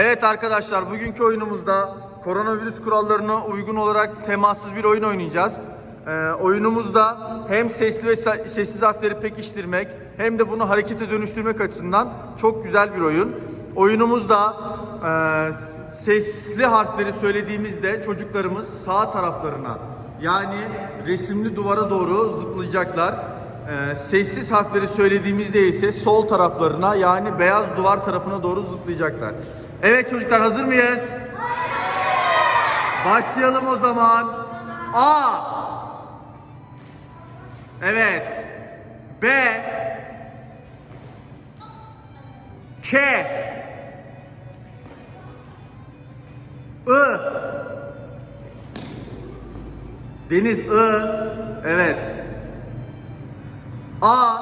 Evet arkadaşlar bugünkü oyunumuzda koronavirüs kurallarına uygun olarak temassız bir oyun oynayacağız. Ee, oyunumuzda hem sesli ve sessiz harfleri pekiştirmek hem de bunu harekete dönüştürmek açısından çok güzel bir oyun. Oyunumuzda e, sesli harfleri söylediğimizde çocuklarımız sağ taraflarına yani resimli duvara doğru zıplayacaklar. Ee, sessiz harfleri söylediğimizde ise sol taraflarına yani beyaz duvar tarafına doğru zıplayacaklar. Evet çocuklar hazır mıyız? Başlayalım o zaman. A. Evet. B. K. I. Deniz I. Evet. A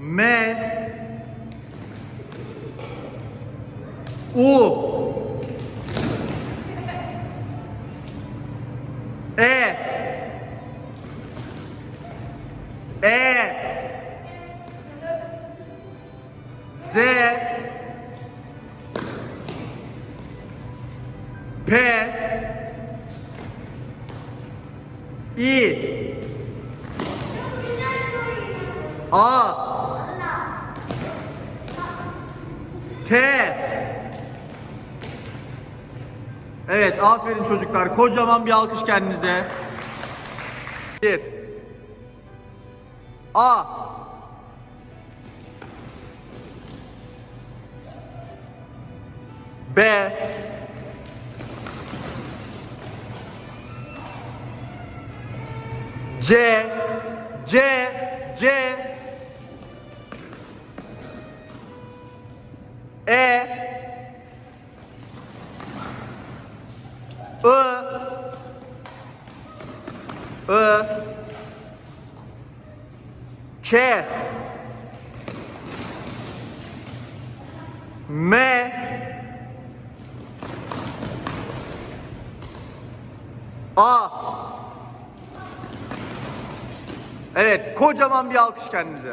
M U E E Z P İ A T Evet aferin çocuklar. Kocaman bir alkış kendinize. Bir. A. B. C. C. C. E I I K. M. A. Evet, kocaman bir alkış kendinize.